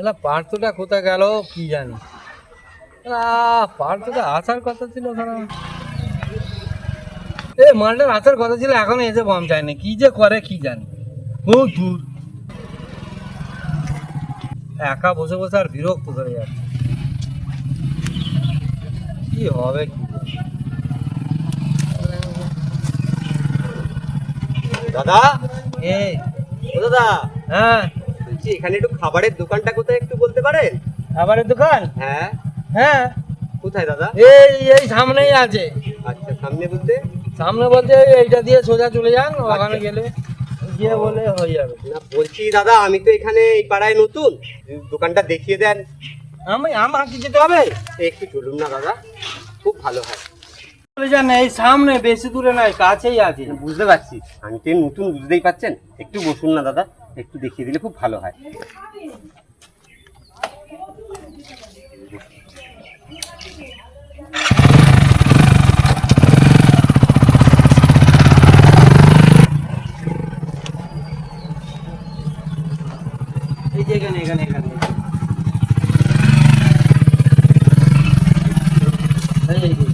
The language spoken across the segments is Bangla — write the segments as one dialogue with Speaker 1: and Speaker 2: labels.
Speaker 1: এলা পার্থটা কোথায় গেল কি জানি। পার্থটা আসার কথা ছিল ওখানে এ মালটার আসার কথা ছিল এখনও এসে পৌঁছায়নি কি যে করে কি জানি। ও দূর। একা বসে বসে আর বিরক্ত ধরে যাচ্ছে। কি হবে কি
Speaker 2: দাদা?
Speaker 1: এ
Speaker 2: ও দাদা?
Speaker 1: হ্যাঁ।
Speaker 2: বলছি এখানে একটু খাবারের দোকানটা কোথায় একটু বলতে পারেন?
Speaker 1: খাবারের দোকান?
Speaker 2: হ্যাঁ।
Speaker 1: হ্যাঁ।
Speaker 2: কোথায় দাদা?
Speaker 1: এই এই সামনেই আছে।
Speaker 2: আচ্ছা সামনে বলতে?
Speaker 1: সামনে বলতে এইটা দিয়ে সোজা চলে যান ওখানে
Speaker 2: আচ্ছা।
Speaker 1: গেলে গিয়ে বলে হয়ে যাবে।
Speaker 2: না বলছি দাদা আমি তো এখানে এই পাড়ায় নতুন। দোকানটা দেখিয়ে দেন।
Speaker 1: আমি আমার কি যেতে হবে?
Speaker 2: একটু চলুন না দাদা। খুব ভালো হয়।
Speaker 1: চলে যান এই সামনে বেশি দূরে নয় কাছেই আছে।
Speaker 2: বুঝতে পারছি। আমি তো নতুন বুঝতেই পাচ্ছেন একটু বসুন না দাদা। একটু দেখিয়ে দিলে খুব ভালো হয়।
Speaker 1: এখানে এখানে এখানে এই, এই, এই।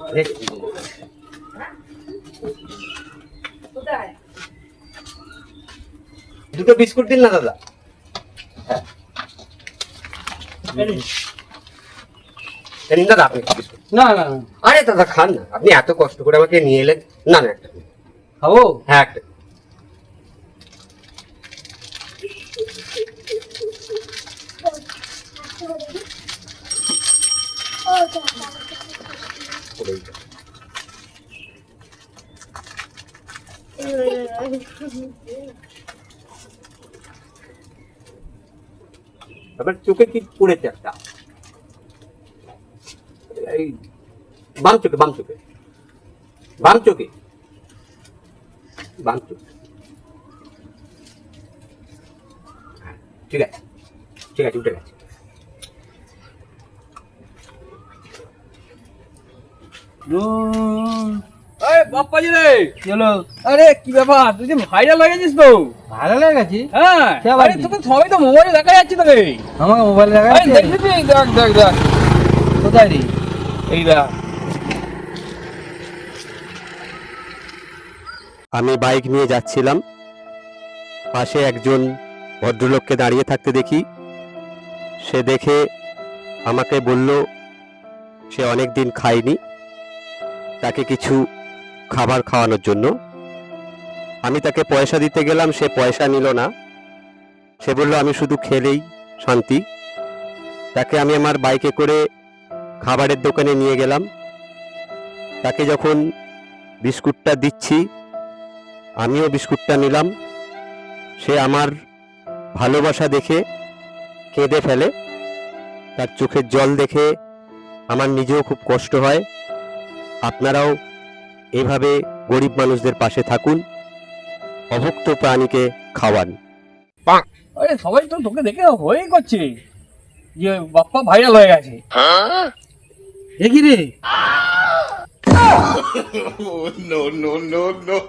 Speaker 2: দেখছি। দুটো বিস্কুট দিন না দাদা? দাদা আপনি বিস্কুট
Speaker 1: না
Speaker 2: আরে দাদা খান না। আপনি এত কষ্ট করে আমাকে নিয়ে এলেন। না না একটা।
Speaker 1: খাব?
Speaker 2: হ্যাঁ একটা ওই তো। তারপর চোখে কি পড়েছে একটা? এই বাম চোখে বাম চোখে। বাম চোখে। বাম চোখে। হ্যাঁ, ঠিক আছে। ঠিক আছে উঠে গেছে।
Speaker 3: আরে বাপ্পাজি রে।
Speaker 1: চলো।
Speaker 3: আরে কি ব্যাপার? তুই যে ভাইরাল হয়ে গেছিস তো।
Speaker 1: ভালো লেগেছি
Speaker 3: হ্যাঁ আরে তোকে সবাই তো মোবাইলে দেখা যাচ্ছে তোকে।
Speaker 1: আমাকে মোবাইল দেখা যাচ্ছে?
Speaker 3: দেখবি তুই? দেখ দেখ দেখ।
Speaker 1: কোথায় রে?
Speaker 3: এই দেখ।
Speaker 2: আমি বাইক নিয়ে যাচ্ছিলাম। পাশে একজন ভদ্রলোককে দাঁড়িয়ে থাকতে দেখি। সে দেখে আমাকে বলল সে অনেক দিন খায়নি। তাকে কিছু খাবার খাওয়ানোর জন্য। আমি তাকে পয়সা দিতে গেলাম, সে পয়সা নিল না। সে বলল, আমি শুধু খেলেই শান্তি। তাকে আমি আমার বাইকে করে খাবারের দোকানে নিয়ে গেলাম। তাকে যখন বিস্কুটটা দিচ্ছি, আমিও বিস্কুটটা নিলাম। সে আমার ভালোবাসা দেখে কেঁদে ফেলে। তার চোখের জল দেখে আমার নিজেও খুব কষ্ট হয়। আপনারাও এভাবে গরিব মানুষদের পাশে থাকুন অভুক্ত প্রাণীকে খাওয়ান।
Speaker 3: আরে সবাই তো তোকে দেখে হয়ে করছে যে বাপ্পা ভাইরাল হয়ে গেছে।
Speaker 1: দেখি রে?
Speaker 4: No, no, no, no.